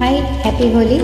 High happy Holi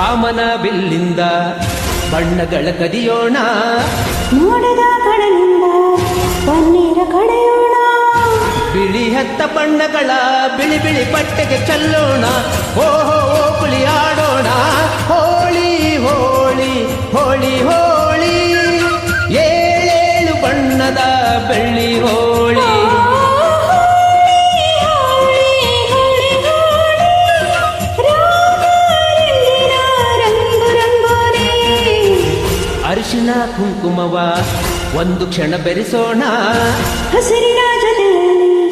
ಕಾಮನ ಬಿಲ್ಲಿಂದ ಬಣ್ಣಗಳ ಕದಿಯೋಣ. ನೋಡದ ಕಡಲಿಂದ ಪನ್ನೀರ ಕಡೆಯೋಣ. ಬಿಳಿ ಹತ್ತ ಬಣ್ಣಗಳ ಬಿಳಿ ಬಿಳಿ ಬಟ್ಟೆಗೆ ಚೆಲ್ಲೋಣ. ಓಹೋ ಕುಳಿ ಆಡೋಣ. ಹೋಳಿ ಹೋಳಿ ಹೋಳಿ ಹೋಳಿ. ಏಳೇಳು ಬಣ್ಣದ ಬೆಳ್ಳಿ ಹೋಳಿ ಅರಿಶಿನ ಕುಂಕುಮವ ಒಂದು ಕ್ಷಣ ಬೆರೆಸೋಣ. ಹಸಿರಿನ ಜೊತೆಯಲ್ಲಿ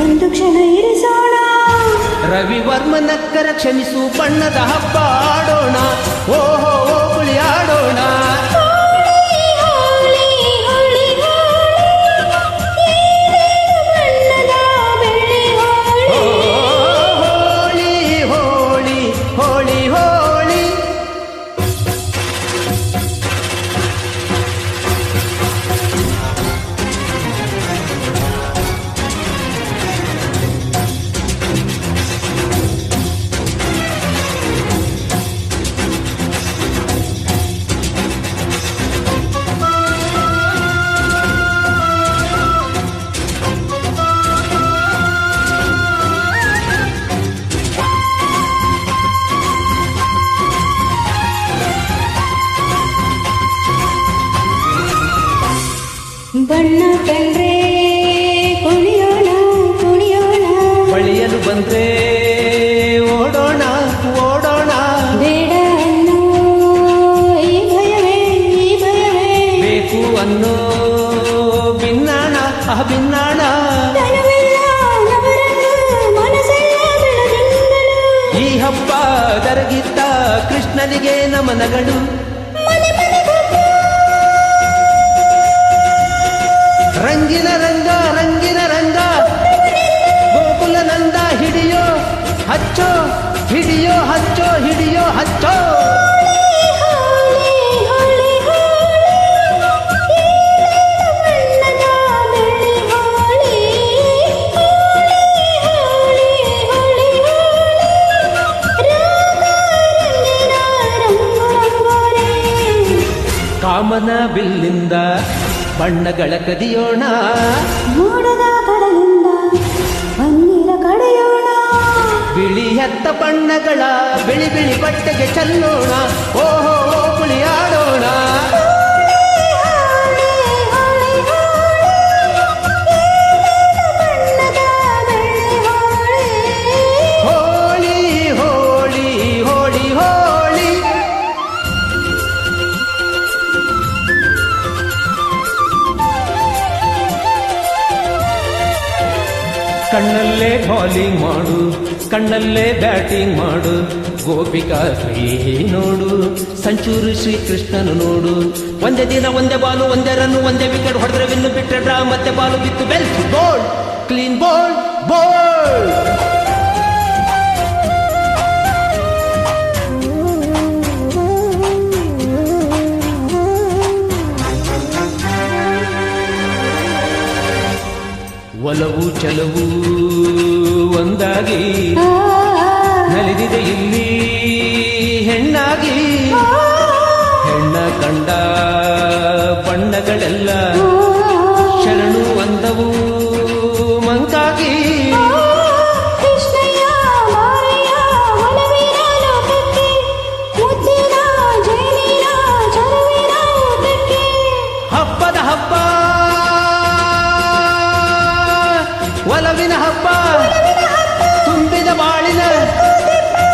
ಒಂದು ಕ್ಷಣ ಇರಿಸೋಣ. ರವಿವರ್ಮನಕ್ಕರ ಕ್ಷಮಿಸು ಬಣ್ಣದ ಹಬ್ಬ ಆಡೋಣ. ಓಹೋ ಓ ಆಡೋಣ. ಕಂಡ್ರೆ ಕುಣಿಯೋಣ ಕುಣಿಯೋಣ. ಬಳಿಯಲು ಬಂದ್ರೆ ಓಡೋಣ ಓಡೋಣ. ಬೇಡ ಅನ್ನೋ ಈ ಭಯವೇ ಈ ಭಯವೇ. ಬೇಕು ಅನ್ನೋ ಭಿನ್ನಾಣ ಭಿನ್ನಾಣ ಈ ಹಬ್ಬ ಕರಗಿದ್ದ ಕೃಷ್ಣನಿಗೆ ನಮನಗಳು. ರಂಗಿನ ರಂಗ ರಂಗಿನ ರಂಗ ಗೋಕುಲ ನಂದ ಹಿಡಿಯೋ ಹಚ್ಚೋ ಹಿಡಿಯೋ ಹಚ್ಚೋ ಹಿಡಿಯೋ ಹಚ್ಚೋ ಹೋಳಿ ಹೋಳಿ ಹೋಳಿ ಬಣ್ಣದ ಬೆಳ್ಳಿ ಹೋಳಿ ಹೋಳಿ ಹೋಳಿ ಹೋಳಿ ರಂಗಿನ ರಂಗು ರಂಗೋಲಿ ಕಾಮನ ಬಿಲ್ಲಿಂದ ಬಣ್ಣಗಳ ಕದಿಯೋಣ. ಮೋಡದ ಕಡಲಿಂದ ಪನ್ನೀರ ಕಡೆಯೋಣ. ಬಿಳಿ ಹತ್ತ ಬಣ್ಣಗಳ ಬಿಳಿ ಬಿಳಿ ಬಟ್ಟೆಗೆ ಚೆಲ್ಲೋಣ. ಓಹೋ ಓ ಆಡೋಣ ಕಣ್ಣಲ್ಲೇ ಬಾಲಿಂಗ್ ಮಾಡು, ಕಣ್ಣಲ್ಲೇ ಬ್ಯಾಟಿಂಗ್ ಮಾಡು. ಗೋಪಿಕಾ ಶ್ರೀ ನೋಡು, ಸಂಚೂರು ಶ್ರೀಕೃಷ್ಣನು ನೋಡು. ಒಂದೇ ದಿನ ಒಂದೇ ಬಾಲು, ಒಂದೇ ರನ್ನು ಒಂದೇ ವಿಕೆಟ್ ಹೊಡೆದ್ರೆ ವಿನ್ನು ಬಿಟ್ಟರೆ ಡ್ರಾ ಮತ್ತೆ ಬಾಲು ಬಿತ್ತು. Bells bowled clean bowl bowled ಒಲವು ಚಲವು ಒಂದಾಗಿ ನಲಿದಿದೆ ಇಲ್ಲಿ ಹೆಣ್ಣಾಗಿ. ಹೆಣ್ಣ ಕಂಡ ಬಣ್ಣಗಳೆಲ್ಲ ಒಲವಿನ ಹಬ್ಬ. ತುಂಬಿದ ಬಾಳಿನ.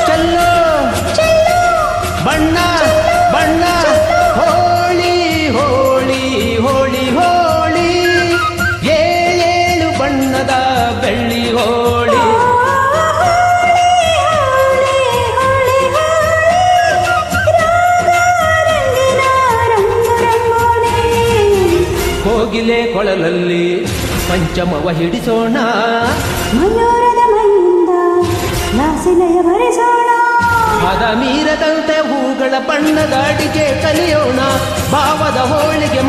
ಚೆಲ್ಲೋ. ಬಣ್ಣ ಬಣ್ಣ. ಹೋಳಿ ಹೋಳಿ ಹೋಳಿ ಹೋಳಿ. ಏಳೇಳು ಬಣ್ಣದ ಬೆಳ್ಳಿ ಹೋಳಿ. ಹೋಗಿಲೆ ಕೊಳಲಲ್ಲಿ ಪಂಚಮವ ಹಿಡಿಸೋಣ. ಮಯೂರದ ಮೈಯಿಂದ ನಾಸಿಲೆಯ ಭರಿಸೋಣ ಹದ ಮೀರದಂತೆ ಹೂಗಳ ಬಣ್ಣದ ಅಡಿಗೆ ಕಲಿಯೋಣ. ಭಾವದ ಹೋಳಿಗೆ